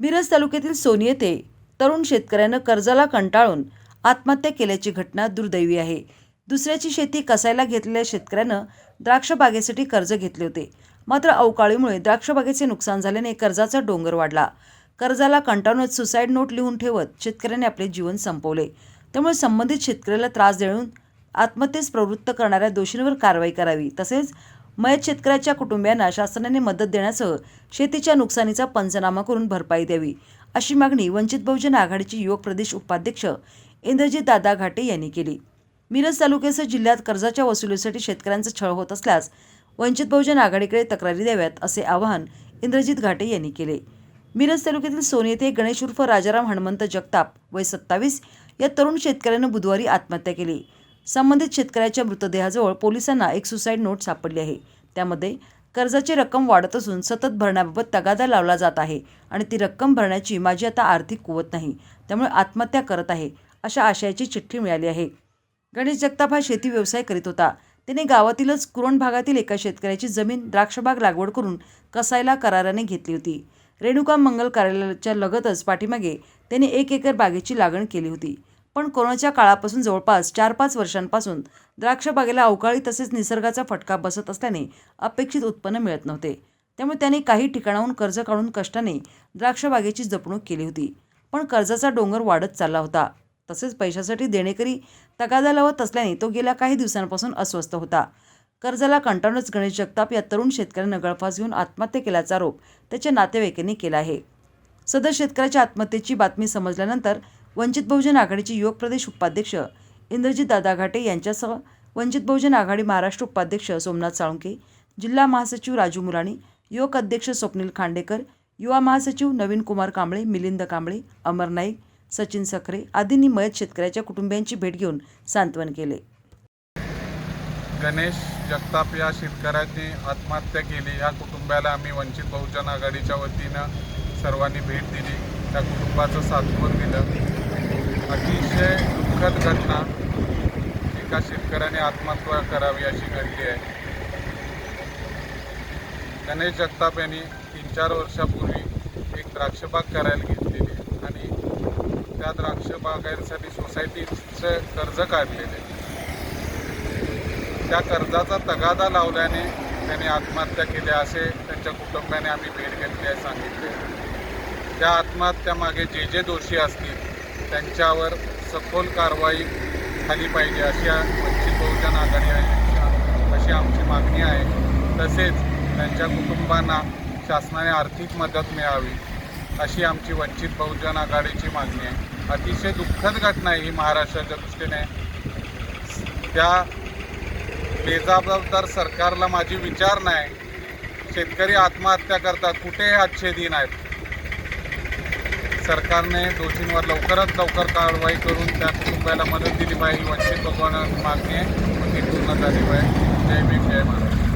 मिरज तालुक्यातील सोनी येथे तरुण शेतकऱ्यानं कर्जाला कंटाळून आत्महत्या केल्याची घटना दुर्दैवी आहे. दुसऱ्याची शेती कसायला घेतलेल्या शेतकऱ्यानं द्राक्ष बागेसाठी कर्ज घेतले होते. मात्र अवकाळीमुळे द्राक्ष बागेचे नुकसान झाल्याने कर्जाचा डोंगर वाढला. कर्जाला कंटाळूनच सुसाईड नोट लिहून ठेवत शेतकऱ्याने आपले जीवन संपवले. त्यामुळे संबंधित शेतकऱ्याला त्रास देऊन आत्महत्येस प्रवृत्त करणाऱ्या दोषींवर कारवाई करावी तसेच मयत शेतकऱ्याच्या कुटुंबियांना शासनाने मदत देण्यासह शेतीच्या नुकसानीचा पंचनामा करून भरपाई द्यावी अशी मागणी वंचित बहुजन आघाडीचे युवक प्रदेश उपाध्यक्ष इंद्रजित दादा घाटे यांनी केली. मिरज तालुक्यासह जिल्ह्यात कर्जाच्या वसुलीसाठी शेतकऱ्यांचा छळ होत असल्यास वंचित बहुजन आघाडीकडे तक्रारी द्याव्यात असे आवाहन इंद्रजित घाटे यांनी केले. मिरज तालुक्यातील सोनी येथे गणेश उर्फ राजाराम हनुमंत जगताप वय सत्तावीस या तरुण शेतकऱ्यानं बुधवारी आत्महत्या केली. संबंधित शेतकऱ्याच्या मृतदेहाजवळ पोलिसांना एक सुसाईड नोट सापडली आहे. त्यामध्ये कर्जाची रक्कम वाढत असून सतत भरण्याबाबत तगादा लावला जात आहे आणि ती रक्कम भरण्याची माझी आता आर्थिक कुवत नाही त्यामुळे आत्महत्या करत आहे अशा आशयाची चिठ्ठी मिळाली आहे. गणेश जगताप हा शेती व्यवसाय करीत होता. त्याने गावातीलच कुरण भागातील एका शेतकऱ्याची जमीन द्राक्षबाग लागवड करून कसायला कराराने घेतली होती. रेणुका मंगल कार्यालयाच्या लगतच पाठीमागे त्याने एक एकर बागेची लागण केली होती. पण कोरोनाच्या काळापासून जवळपास चार पाच वर्षांपासून द्राक्षबागेला अवकाळी तसेच निसर्गाचा फटका बसत असल्याने अपेक्षित उत्पन्न मिळत नव्हते. त्यामुळे त्यांनी काही ठिकाणाहून कर्ज काढून कष्टाने द्राक्षबागेची जपणूक केली होती. पण कर्जाचा डोंगर वाढत चालला होता. तसेच पैशासाठी देणेकरी तगादा लावत असल्याने तो गेल्या काही दिवसांपासून अस्वस्थ होता. कर्जाला कंटाळूनच गणेश जगताप या तरुण शेतकऱ्यानं गळफास घेऊन आत्महत्या केल्याचा आरोप त्याच्या नातेवाईकांनी केला आहे. सदर शेतकऱ्याच्या आत्महत्येची बातमी समजल्यानंतर वंचित बहुजन आघाडीचे युवक प्रदेश उपाध्यक्ष इंद्रजित दादा घाटे यांच्यासह वंचित बहुजन आघाडी महाराष्ट्र उपाध्यक्ष सोमनाथ साळुंके जिल्हा महासचिव राजू मुलाणी युवक अध्यक्ष स्वप्नील खांडेकर युवा महासचिव नवीन कुमार कांबळे मिलिंद कांबळे अमर नाईक सचिन सखरे आदींनी मयत शेतकऱ्याच्या कुटुंबियांची भेट घेऊन सांत्वन केले. गणेश जगताप या शेतकऱ्याने आत्महत्या केली. या कुटुंबाला आम्ही वंचित बहुजन आघाडीच्या वतीनं सर्वांनी भेट दिली. त्या कुटुंबाचं सांत्वन दिलं. अतिशय दुःखद घटना. एका शेतकऱ्याने आत्महत्या करावी अशी घडली आहे. गणेश जगताप यांनी तीन चार वर्षापूर्वी एक द्राक्षबाग करायला घेतलेली आणि त्या द्राक्षबागांसाठी सोसायटीचं कर्ज काढलेले त्या कर्जाचा तगादा लावल्याने त्याने आत्महत्या केली असे त्यांच्या कुटुंबाने आम्ही भेट घेतली आहे सांगितले. त्या आत्महत्यामागे जे जे दोषी असतील त्यांच्यावर सखोल कारवाई झाली पाहिजे अशा वंचित बहुजन आघाडी आहे. अशी आमची मागणी आहे. तसेच त्यांच्या कुटुंबांना शासनाने आर्थिक मदत मिळावी अशी आमची वंचित बहुजन आघाडीची मागणी आहे. अतिशय दुःखद घटना आहे ही महाराष्ट्राच्या दृष्टीने त्या बेजबाबदार सरकारला माझी विचार नाही. शेतकरी आत्महत्या करतात. कुठे हे अच्छे दिन आहेत सरकारने दोषींवर लवकरात लवकर कारवाई करून त्या कुटुंबाला मदत दिली पाहिजे वंचित भगवानाची मागणी आहे. ती पूर्ण झाली पाहिजे. जय भीम जय महाराज